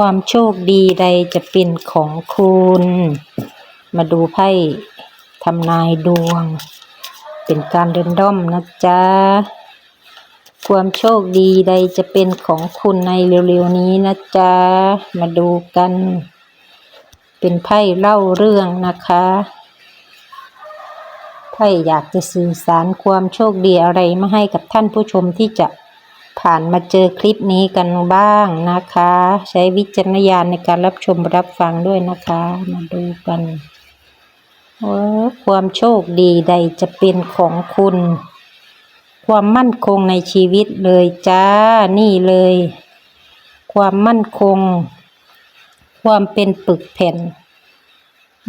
ความโชคดีใดจะเป็นของคุณ มาดูไพ่ทำนายดวง เป็นการเดินด้อมนะจ๊ะ ความโชคดีใดจะเป็นของคุณในเร็วๆนี้นะจ๊ะ มาดูกัน เป็นไพ่เล่าเรื่องนะคะไพ่อยากจะสื่อสารความโชคดีอะไรมาให้กับท่านผู้ชมที่จะ ผ่านมาเจอคลิปนี้กันบ้างนะคะ ใช้วิจารณญาณในการรับชมรับฟังด้วยนะคะ มาดูกันว่าความโชคดีใดจะเป็นของคุณ ความมั่นคงในชีวิตเลยจ้านี่เลย ความมั่นคง ความเป็นปึกแผ่น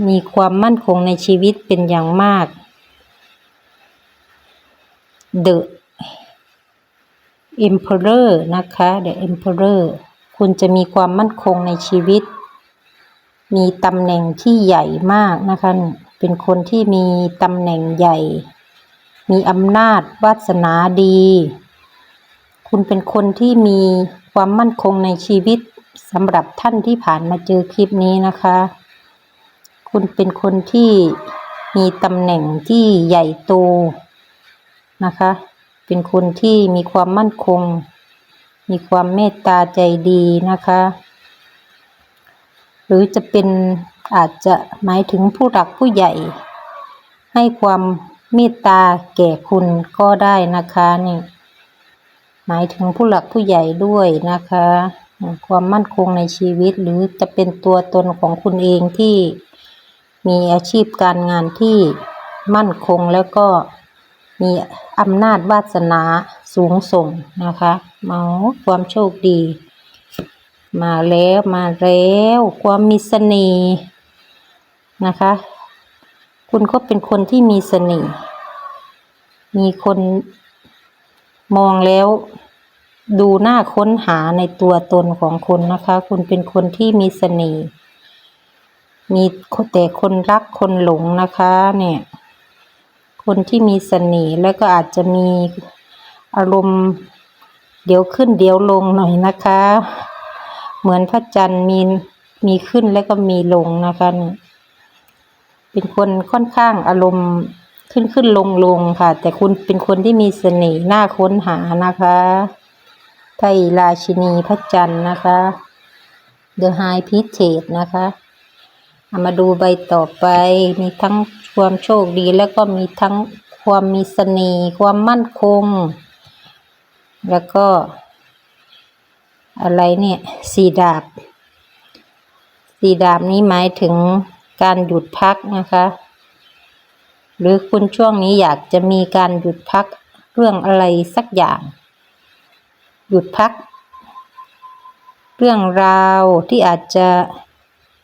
มีความมั่นคงในชีวิตเป็นอย่างมาก The Emperor นะคะ The Emperor คุณจะมีความมั่นคงในชีวิต มีตำแหน่งที่ใหญ่มากนะคะ เป็นคนที่มีตำแหน่งใหญ่ มีอำนาจวาสนาดี คุณเป็นคนที่มีความมั่นคงในชีวิตสำหรับท่านที่ผ่านมาเจอคลิปนี้นะคะ คุณเป็นคนที่มีตำแหน่งที่ใหญ่โตนะคะ เป็นคนที่มีความมั่นคง มีความเมตตาใจดีนะคะ หรือจะเป็นอาจจะหมายถึงผู้หลักผู้ใหญ่ ให้ความเมตตาแก่คุณก็ได้นะคะนี่หมายถึงผู้หลักผู้ใหญ่ด้วยนะคะ ความมั่นคงในชีวิตหรือจะเป็นตัวตนของคุณเองที่มีอาชีพการงานที่มั่นคงแล้วก็ มีอำนาจวาสนาสูงส่งนะคะเมาความโชคดี มาแล้วมาแล้วความมีเสน่ห์นะคะ คุณก็เป็นคนที่มีเสน่ห์มีคนมองแล้วดูหน่าค้นหาในตัวตนของคุณนะคะ คุณเป็นคนที่มีเสน่ห์มีแต่คนรักคนหลงนะคะเนี่ย คนที่มีเสน่ห์แล้วก็อาจจะมีอารมณ์เดี๋ยวขึ้นเดี๋ยวลงหน่อยนะคะ เหมือนพระจันทร์มีมีขึ้นแล้วก็มีลงนะคะเนี่เป็นคนค่อนข้างอารมณ์ขึ้นขึ้นลงลงค่ะ แต่คุณเป็นคนที่มีเสน่ห์น่าค้นหานะคะไทยราชินีพระจันทร์นะคะ The High p i t e นะคะเอามาดูใบต่อไปมีทั้ง ความโชคดีแล้วก็มีทั้งความมีเสน่ห์ความมั่นคง แล้วก็ อะไรเนี่ยสีดาบสีดาบนี้หมายถึงการหยุดพักนะคะ หรือคุณช่วงนี้อยากจะมีการหยุดพักเรื่องอะไรสักอย่าง หยุดพัก เรื่องราวที่อาจจะ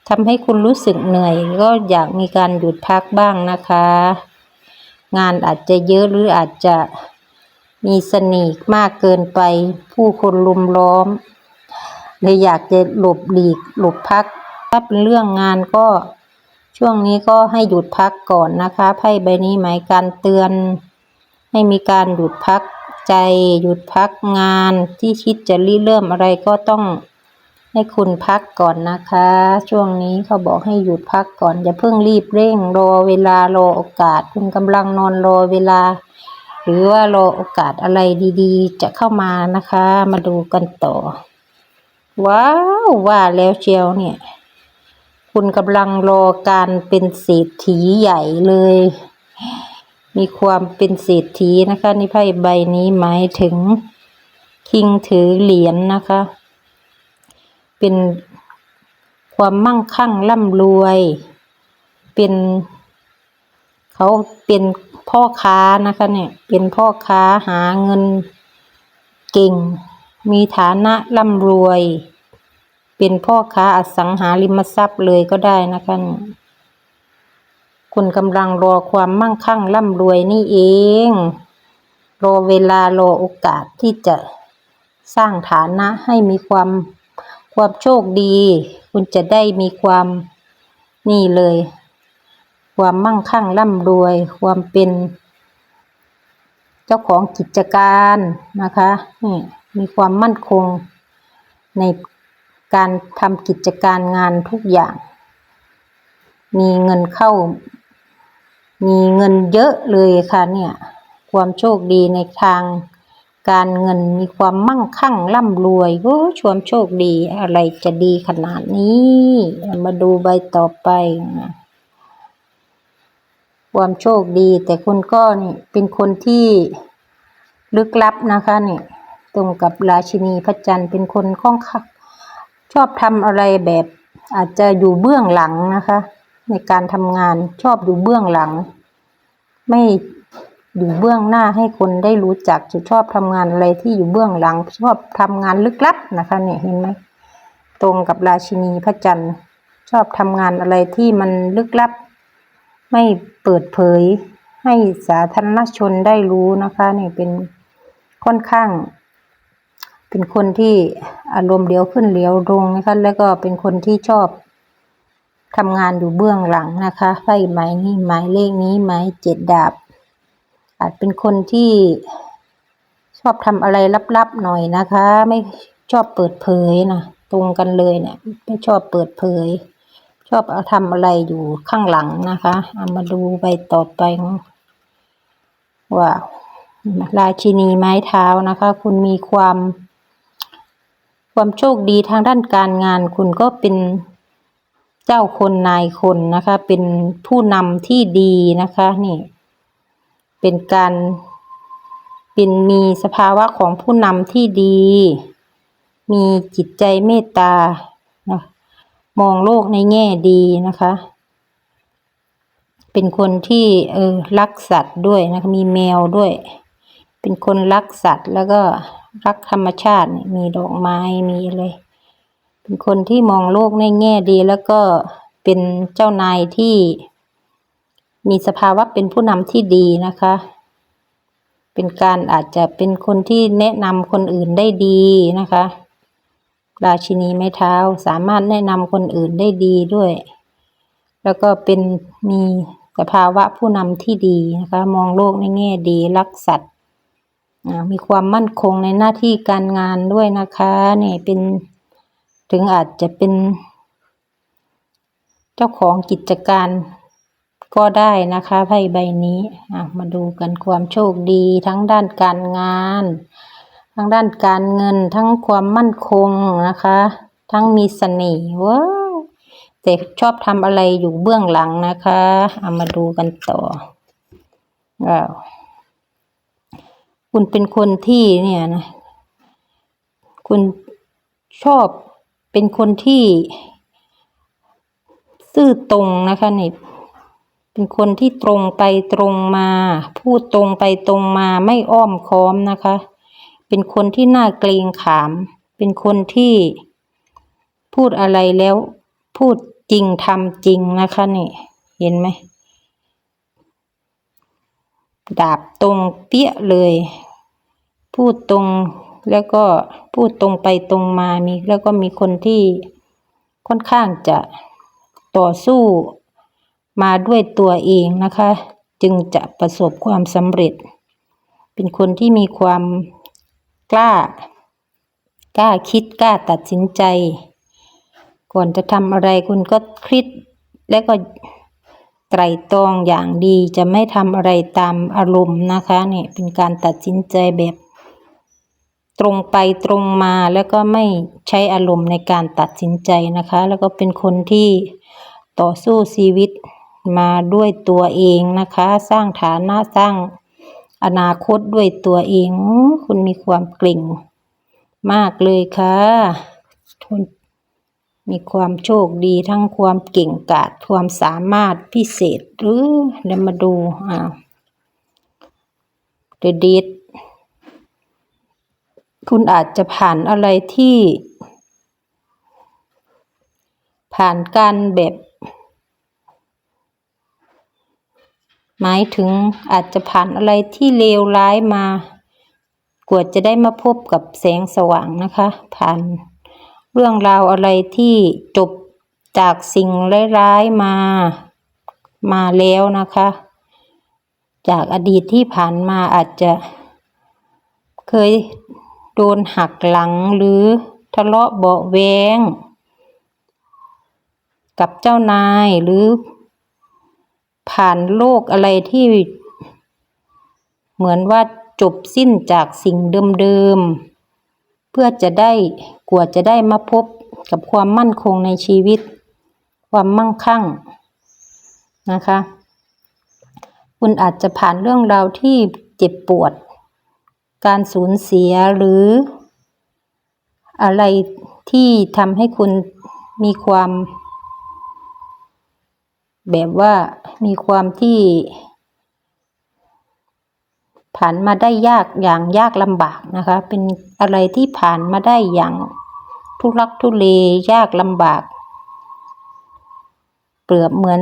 ทำให้คุณรู้สึกเหนื่อย ก็อยากมีการหยุดพักบ้างนะคะ งานอาจจะเยอะหรืออาจจะมีสนิทมากเกินไป ผู้คนลุมล้อมเลยอยากจะหลบหลีกหลบพัก ถ้าเป็นเรื่องงานก็ช่วงนี้ก็ให้หยุดพักก่อนนะคะไพ่ใบนี้หมายการเตือน ให้มีการหยุดพักใจ หยุดพักงานที่คิดจะริเริ่มอะไรก็ต้อง ให้คุณพักก่อนนะคะ ช่วงนี้เขาบอกให้หยุดพักก่อน อย่าเพิ่งรีบเร่งรอเวลารอโอกาส คุณกำลังนอนรอเวลา หรือว่ารอโอกาสอะไรดี ๆ จะเข้ามานะคะ มาดูกันต่อ ว้าวว่าแล้วเชียวเนี่ย คุณกำลังรอการเป็นเศรษฐีใหญ่เลย มีความเป็นเศรษฐีนะคะนี่ไพ่ใบนี้หมายถึงคิงถือเหรียญนนะคะ เป็นความมั่งคั่งร่ำรวย เป็นเขาเป็นพ่อค้านะคะเนี่ย เป็นพ่อค้าหาเงินเก่ง มีฐานะร่ำรวย เป็นพ่อค้าอสังหาริมทรัพย์เลยก็ได้นะคะเนี่ยคุณกำลังรอความมั่งคั่งร่ำรวยนี่เอง รอเวลารอโอกาสที่จะสร้างฐานะให้มีความ ความโชคดี คุณจะได้มีความนี่เลย ความมั่งคั่งร่ำรวย ความเป็น เจ้าของกิจการนะคะนี่มีความมั่นคงในการทำกิจการงานทุกอย่าง มีเงินเข้า มีเงินเยอะเลยค่ะเนี่ย ความโชคดีในทาง การเงินมีความมั่งคั่งร่ำรวยโอ้ชวมโชคดีอะไรจะดีขนาดนี้ มาดูใบต่อไปนะความโชคดี แต่คุณก็นี่เป็นคนที่ลึกลับนะคะนี่ตรงกับราชินีพระจันทร์เป็นคนค่อนข้างชอบทำอะไรแบบอาจจะอยู่เบื้องหลังนะคะ ในการทำงานชอบอยู่เบื้องหลัง ไม่ อยู่เบื้องหน้าให้คนได้รู้จักจะชอบทำงานอะไรที่อยู่เบื้องหลัง ชอบทำงานลึกลับนะคะเนี่ยเห็นไหมตรงกับราชินีพระจันทร์ ชอบทำงานอะไรที่มันลึกลับ ไม่เปิดเผย ให้สาธารณชนได้รู้นะคะเนี่ยเป็นค่อนข้าง เป็นคนที่อารมณ์เลี้ยวขึ้นเลี้ยวลงนะคะแล้วก็เป็นคนที่ชอบทำงานอยู่เบื้องหลังนะคะไพ่หมายนี้หมายเลขนี้หมายเจ็ดดาบ อาจเป็นคนที่ชอบทำอะไรลับๆหน่อยนะคะ ไม่ชอบเปิดเผยนะตรงกันเลยเนี่ยไม่ชอบเปิดเผย ชอบเอาทำอะไรอยู่ข้างหลังนะคะเอามาดูใบต่อไปว่าราชินีไม้เท้านะคะ คุณมีความ ความโชคดีทางด้านการงาน คุณก็เป็นเจ้าคนนายคนนะคะ เป็นผู้นำที่ดีนะคะ นี่ เป็นการเป็นมีสภาวะของผู้นำที่ดี มีจิตใจเมตตานะมองโลกในแง่ดีนะคะ เป็นคนที่เออรักสัตว์ด้วยนะคะมีแมวด้วย เป็นคนรักสัตว์แล้วก็รักธรรมชาติมีดอกไม้มีอะไรเป็นคนที่มองโลกในแง่ดีแล้วก็เป็นเจ้านายที่ มีสภาวะเป็นผู้นำที่ดีนะคะ เป็นการอาจจะเป็นคนที่แนะนำคนอื่นได้ดีนะคะ ราชินีไม้เท้าสามารถแนะนำคนอื่นได้ดีด้วย แล้วก็เป็นมีสภาวะผู้นำที่ดีนะคะ มองโลกในแง่ดีรักสัตว์มีความมั่นคงในหน้าที่การงานด้วยนะคะนี่เป็นถึงอาจจะเป็น เจ้าของกิจการ ก็ได้นะคะไพ่ใบนี้มาดูกันความโชคดีทั้งด้านการงาน ทั้งด้านการเงิน ทั้งความมั่นคงนะคะ ทั้งมีเสน่ห์ว้าวแต่ชอบทำอะไรอยู่เบื้องหลังนะคะเอามาดูกันต่อว้าวคุณเป็นคนที่เนี่ยนะคุณชอบเป็นคนที่ ซื่อตรงนะคะนี่ เป็นคนที่ตรงไปตรงมา พูดตรงไปตรงมาไม่อ้อมค้อมนะคะ เป็นคนที่น่าเกรงขาม เป็นคนที่พูดอะไรแล้ว พูดจริงทำจริงนะคะนี่ เห็นไหมดาบตรงเปี้ยเลย พูดตรงแล้วก็พูดตรงไปตรงมามีแล้วก็มีคนที่ค่อนข้างจะต่อสู้ มาด้วยตัวเองนะคะ จึงจะประสบความสำเร็จ เป็นคนที่มีความกล้า กล้าคิดกล้าตัดสินใจ ก่อนจะทำอะไรคุณก็คิดและก็ไตรตรองอย่างดีจะไม่ทำอะไรตามอารมณ์นะคะเนี่ยเป็นการตัดสินใจแบบ ตรงไปตรงมาแล้วก็ไม่ใช้อารมณ์ในการตัดสินใจนะคะ แล้วก็เป็นคนที่ต่อสู้ชีวิต มาด้วยตัวเองนะคะ สร้างฐานะสร้างอนาคตด้วยตัวเอง คุณมีความเก่งมากเลยค่ะทุนมีความโชคดีทั้งความเก่งกาจความสามารถพิเศษหรือเดี๋ยวมาดูอ่าเดดดคุณอาจจะผ่านอะไรที่ ผ่านการแบบ หมายถึงอาจจะผ่านอะไรที่เลวร้ายมากว่าจะได้มาพบกับแสงสว่างนะคะ ผ่านเรื่องราวอะไรที่จบจากสิ่งร้ายๆมามาแล้วนะคะ จากอดีตที่ผ่านมาอาจจะ เคยโดนหักหลังหรือทะเลาะเบาแวงกับเจ้านายหรือ ผ่านโลกอะไรที่เหมือนว่าจบสิ้นจากสิ่งเดิมๆ เพื่อจะได้กว่าจะได้มาพบกับความมั่นคงในชีวิต ความมั่งคั่งนะคะ คุณอาจจะผ่านเรื่องราวที่เจ็บปวด การสูญเสียหรือ อะไรที่ทำให้คุณมีความ แบบว่ามีความที่ผ่านมาได้ยากอย่างยากลำบากนะคะ เป็นอะไรที่ผ่านมาได้อย่างทุรักทุเลยากลำบาก เปรียบเหมือน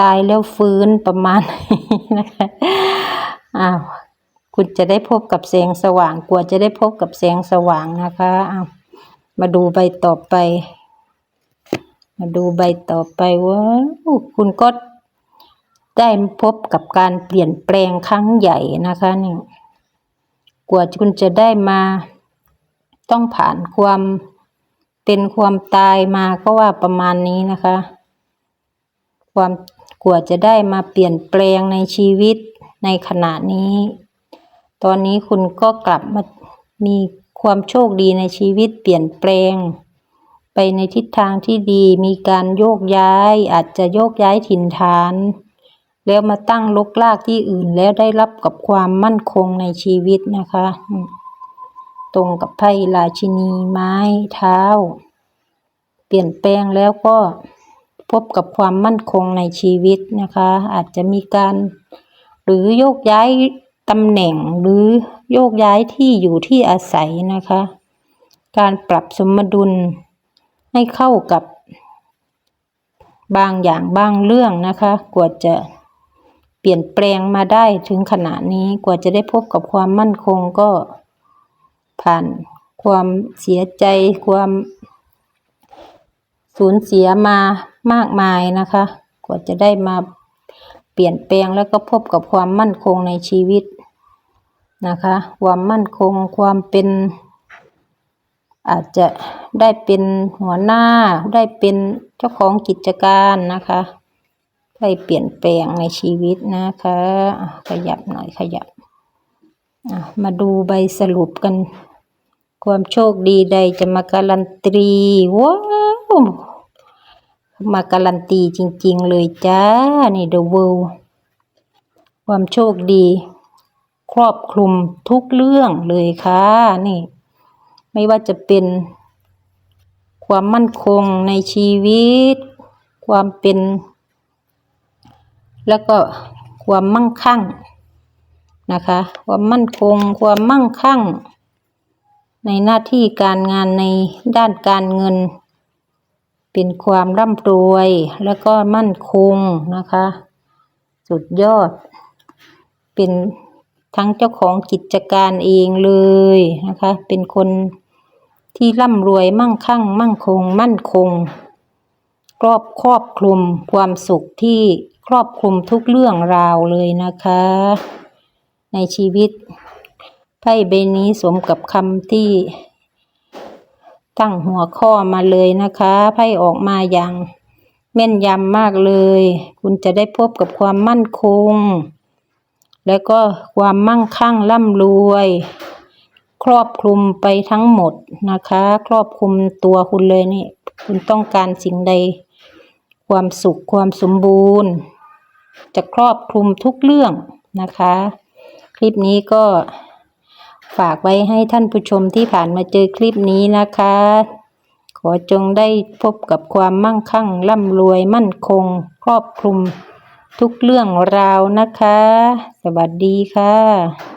ตายแล้วฟื้นประมาณนี้นะคะอ้าวคุณจะได้พบกับแสงสว่างกว่าจะได้พบกับแสงสว่างนะคะอ้าวมาดูใบต่อไป มาดูใบต่อไปว้าคุณก็ได้พบกับการเปลี่ยนแปลงครั้งใหญ่นะคะนี่กว่าคุณจะได้มา ต้องผ่านความเป็นความตายมาก็ว่าประมาณนี้นะคะ ความกว่าจะได้มาเปลี่ยนแปลงในชีวิตในขณะนี้ ตอนนี้คุณก็กลับมามีความโชคดีในชีวิตเปลี่ยนแปลง ไปในทิศทางที่ดีมีการโยกย้าย อาจจะโยกย้ายถิ่นฐาน แล้วมาตั้งลกลากที่อื่นแล้วได้รับกับความมั่นคงในชีวิตนะคะ ตรงกับไพ่ราชินีไม้เท้า เปลี่ยนแปลงแล้วก็พบกับความมั่นคงในชีวิตนะคะ อาจจะมีการ หรือโยกย้ายตำแหน่งหรือโยกย้ายที่อยู่ที่อาศัยนะคะ การปรับสมดุล ให้เข้ากับบางอย่างบางเรื่องนะคะ กว่าจะเปลี่ยนแปลงมาได้ถึงขนาดนี้กว่าจะได้พบกับความมั่นคงก็ผ่านความเสียใจความสูญเสียมามากมายนะคะ กว่าจะได้มาเปลี่ยนแปลงแล้วก็พบกับความมั่นคงในชีวิตนะคะ ความมั่นคงความเป็น อาจจะได้เป็นหัวหน้าได้เป็นเจ้าของกิจการนะคะได้เปลี่ยนแปลงในชีวิตนะคะ ขยับหน่อยขยับ มาดูใบสรุปกัน ความโชคดีใดจะมาการันตีว้าวมาการันตีจริง ๆ เลยจ้า นี่ The World ความโชคดี ครอบคลุมทุกเรื่องเลยค่ะ นี่ ไม่ว่าจะเป็น ความมั่นคงในชีวิต ความเป็น แล้วก็ความมั่งคั่งนะคะ ความมั่นคง ความมั่งคั่ง ในหน้าที่การงานในด้านการเงิน เป็นความร่ำรวยแล้วก็มั่นคงนะคะ สุดยอด เป็นทั้งเจ้าของกิจการเองเลยนะคะ เป็นคน ที่ร่ำรวยมั่งคั่ง มั่งคง มั่นคง ครอบครอบคลุมความสุขที่ครอบคลุมทุกเรื่องราวเลยนะคะ ในชีวิตไพ่ใบนี้สมกับคำที่ ตั้งหัวข้อมาเลยนะคะไพ่ออกมาอย่างแม่นยำมากเลย คุณจะได้พบกับความมั่นคง แล้วก็ความมั่งคั่งร่ำรวย ครอบคลุมไปทั้งหมดนะคะ ครอบคลุมตัวคุณเลยนี่ คุณต้องการสิ่งใด ความสุขความสมบูรณ์ จะครอบคลุมทุกเรื่องนะคะ คลิปนี้ก็ฝากไว้ให้ท่านผู้ชมที่ผ่านมาเจอคลิปนี้นะคะ ขอจงได้พบกับความมั่งคั่งร่ำรวยมั่นคง ครอบคลุมทุกเรื่องราวนะคะ สวัสดีค่ะ